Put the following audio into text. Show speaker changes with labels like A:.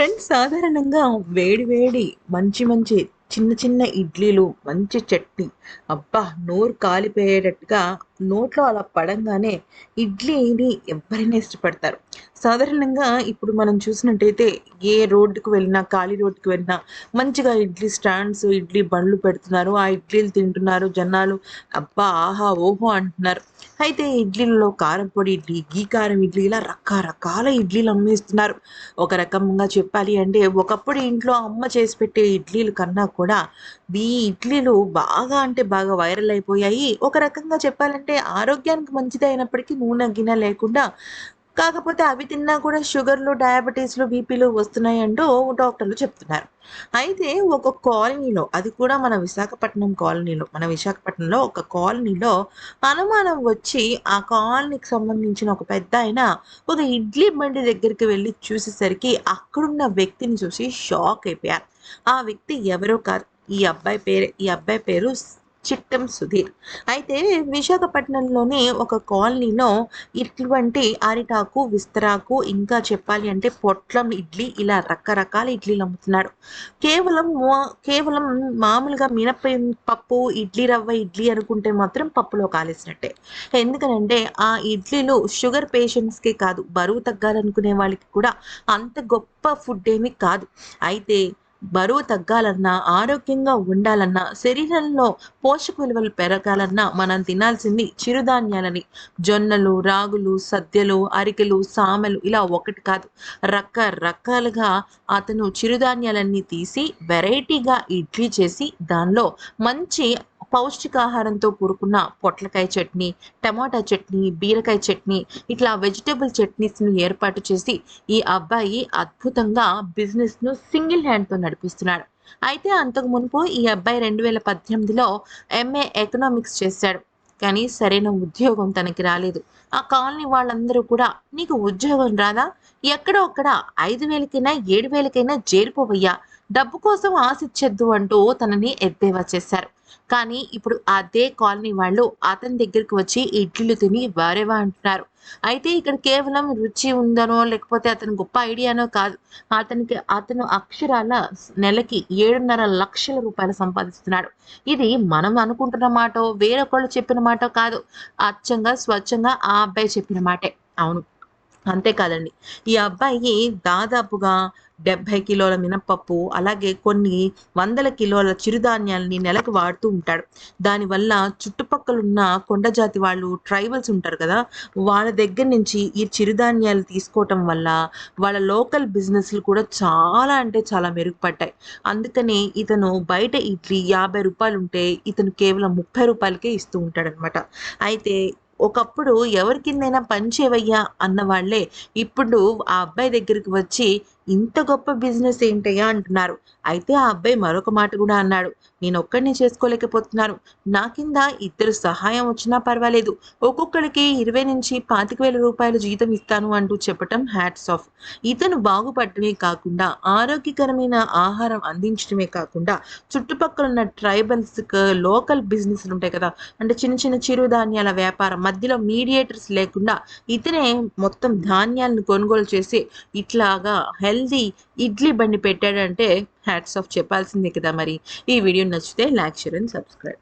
A: Friends సాధారణంగా వేడి వేడి మంచి మంచి చిన్న చిన్న ఇడ్లీలు మంచి చట్నీ. అబ్బా నోరు కాలిపోయేటట్టుగా నోట్లో అలా పడంగానే ఇడ్లీని ఎవరైనా ఇష్టపడతారు. సాధారణంగా ఇప్పుడు మనం చూసినట్టయితే ఏ రోడ్డుకు వెళ్ళినా ఖాళీ రోడ్డుకు వెళ్ళినా మంచిగా ఇడ్లీ స్టాండ్స్ ఇడ్లీ బండ్లు పెడుతున్నారు. ఆ ఇడ్లీలు తింటున్నారు జనాలు. అబ్బా ఆహా ఓహో అంటున్నారు. అయితే ఇడ్లీలలో కారం పొడి ఇడ్లీ గీ కారం ఇడ్లీ ఇలా రకరకాల ఇడ్లీలు అమ్మేస్తున్నారు. ఒక రకంగా చెప్పాలి అంటే ఒకప్పుడు ఇంట్లో అమ్మ చేసి పెట్టే ఇడ్లీలు కన్నా కూడా ఈ ఇడ్లీలు బాగా అంటే బాగా వైరల్ అయిపోయాయి. ఒక రకంగా చెప్పాలంటే ఆరోగ్యానికి మంచిది అయినప్పటికీ నూనె గిన్నె లేకుండా కాకపోతే అవి తిన్నా కూడా షుగర్లు డయాబెటీస్లు బీపీలు వస్తున్నాయంటూ డాక్టర్లు చెప్తున్నారు. అయితే ఒక కాలనీలో అది కూడా మన విశాఖపట్నం కాలనీలో మన విశాఖపట్నంలో ఒక కాలనీలో అనుమానం వచ్చి ఆ కాలనీకి సంబంధించిన ఒక పెద్ద ఆయన ఒక ఇడ్లీ బండి దగ్గరికి వెళ్ళి చూసేసరికి అక్కడున్న వ్యక్తిని చూసి షాక్ అయిపోయారు. ఆ వ్యక్తి ఎవరో కాదు. ఈ అబ్బాయి పేరు ఈ అబ్బాయి పేరు చిట్టం సుధీర్. అయితే విశాఖపట్నంలోని ఒక కాలనీలో ఇటువంటి అరిటాకు విస్తరాకు ఇంకా చెప్పాలి అంటే పొట్లం ఇడ్లీ ఇలా రకరకాల ఇడ్లీలు అమ్ముతున్నాడు కేవలం కేవలం మామూలుగా మినప పప్పు ఇడ్లీ రవ్వ ఇడ్లీ అనుకుంటే మాత్రం పప్పులో కాలేసినట్టే. ఎందుకనంటే ఆ ఇడ్లీలు షుగర్ పేషెంట్స్కి కాదు బరువు తగ్గాలనుకునే వాళ్ళకి కూడా అంత గొప్ప ఫుడ్ ఏమీ కాదు. అయితే బరువు తగ్గాలన్నా ఆరోగ్యంగా ఉండాలన్నా శరీరంలో పోషక విలువలు పెరగాలన్నా మనం తినాల్సింది చిరుధాన్యాలని. జొన్నలు రాగులు సద్యలు అరికెలు సామెలు ఇలా ఒకటి కాదు. రకరకాలుగా అతను చిరుధాన్యాలన్నీ తీసి వెరైటీగా ఇడ్లీ చేసి దానిలో మంచి పౌష్టికాహారంతో కూడుకున్న పొట్లకాయ చట్నీ టమాటా చట్నీ బీరకాయ చట్నీ ఇట్లా వెజిటేబుల్ చట్నీస్ను ఏర్పాటు చేసి ఈ అబ్బాయి అద్భుతంగా బిజినెస్ను సింగిల్ హ్యాండ్తో నడిపిస్తున్నాడు. అయితే అంతకు మునుపు ఈ అబ్బాయి రెండు వేల పద్దెనిమిదిలో ఎంఏ ఎకనామిక్స్ చేశాడు. కానీ సరైన ఉద్యోగం తనకి రాలేదు. ఆ కాలనీ వాళ్ళందరూ కూడా నీకు ఉద్యోగం రాదా? ఎక్కడో అక్కడ ఐదు వేలకైనా ఏడు వేలకైనా చేరిపోవయ్యా. డబ్బు కోసం ఆశించద్దు అంటూ తనని ఎద్దేవా చేశారు. కానీ ఇప్పుడు అదే కాలనీ వాళ్ళు అతని దగ్గరికి వచ్చి ఇడ్లీలు తిని వారేవా అంటున్నారు. అయితే ఇక్కడ కేవలం రుచి ఉందనో లేకపోతే అతని గొప్ప ఐడియానో కాదు. అతనికి అతను అక్షరాల నెలకి ఏడున్నర లక్షల రూపాయలు సంపాదిస్తున్నాడు. ఇది మనం అనుకుంటున్న మాట వేరొకళ్ళు చెప్పిన మాట కాదు. అచ్చంగా స్వచ్ఛంగా ఆ అబ్బాయి చెప్పిన మాటే. అవును. అంతేకాదండి ఈ అబ్బాయి దాదాపుగా డెబ్భై కిలోల మినపప్పు అలాగే కొన్ని వందల కిలోల చిరుధాన్యాలని నెలకు వాడుతూ ఉంటాడు. దానివల్ల చుట్టుపక్కలున్న కొండజాతి వాళ్ళు ట్రైబల్స్ ఉంటారు కదా వాళ్ళ దగ్గర నుంచి ఈ చిరుధాన్యాలు తీసుకోవటం వల్ల వాళ్ళ లోకల్ బిజినెస్లు కూడా చాలా అంటే చాలా మెరుగుపడ్డాయి. అందుకనే ఇతను బయట ఇడ్లీ యాభై రూపాయలు ఉంటే ఇతను కేవలం ముప్పై రూపాయలకే ఇస్తూ ఉంటాడనమాట అయితే ఒకప్పుడు ఎవరి కిందైనా పని చేయవయ్యా అన్న వాళ్ళే ఇప్పుడు ఆ అబ్బాయి దగ్గరికి వచ్చి ఇంత గొప్ప బిజినెస్ ఏంటయ్యా అంటున్నారు. అయితే ఆ అబ్బాయి మరొక మాట కూడా అన్నాడు. నేను ఒక్కడిని చేసుకోలేకపోతున్నాను. నా కింద ఇద్దరు సహాయం వచ్చినా పర్వాలేదు. ఒక్కొక్కడికి ఇరవై నుంచి పాతిక వేల రూపాయల జీతం ఇస్తాను అంటూ చెప్పటం హ్యాట్స్ ఆఫ్. ఇతను బాగుపడటమే కాకుండా ఆరోగ్యకరమైన ఆహారం అందించడమే కాకుండా చుట్టుపక్కల ఉన్న ట్రైబల్స్ లోకల్ బిజినెస్లు ఉంటాయి కదా. అంటే చిన్న చిన్న చిరుధాన్యాల వ్యాపారం మధ్యలో మీడియేటర్స్ లేకుండా ఇతనే మొత్తం ధాన్యాలను కొనుగోలు చేసి ఇట్లాగా హెల్త్ హెల్దీ ఇడ్లీ బండి పెట్టాడంటే హ్యాట్స్ ఆఫ్ చెప్పాల్సిందే కదా మరి. ఈ వీడియో నచ్చితే లైక్ షేర్ అండ్ సబ్స్క్రైబ్.